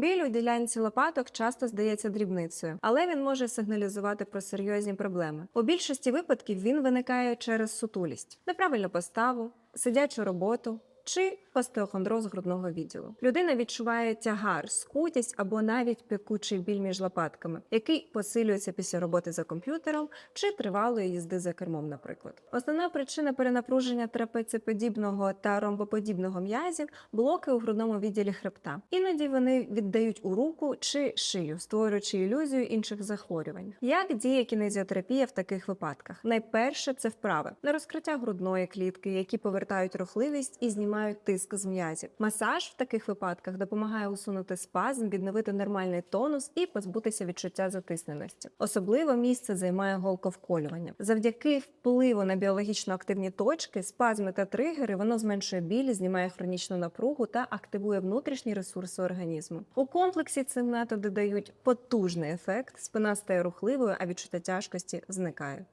Біль у ділянці лопаток часто здається дрібницею, але він може сигналізувати про серйозні проблеми. У більшості випадків він виникає через сутулість, неправильну поставу, сидячу роботу. Чи остеохондроз грудного відділу. Людина відчуває тягар, скутість або навіть пекучий біль між лопатками, який посилюється після роботи за комп'ютером чи тривалої їзди за кермом, наприклад. Основна причина перенапруження трапецеподібного та ромбоподібного м'язів блоки у грудному відділі хребта. Іноді вони віддають у руку чи шию, створюючи ілюзію інших захворювань. Як діє кінезіотерапія в таких випадках? Найперше це вправи на розкриття грудної клітки, які повертають рухливість і знімають тиск з м'язів. Масаж в таких випадках допомагає усунути спазм, відновити нормальний тонус і позбутися відчуття затисненості. Особливо місце займає голковколювання. Завдяки впливу на біологічно активні точки, спазми та тригери, воно зменшує біль, знімає хронічну напругу та активує внутрішні ресурси організму. У комплексі ці методи дають потужний ефект. Спина стає рухливою, а відчуття тяжкості зникає.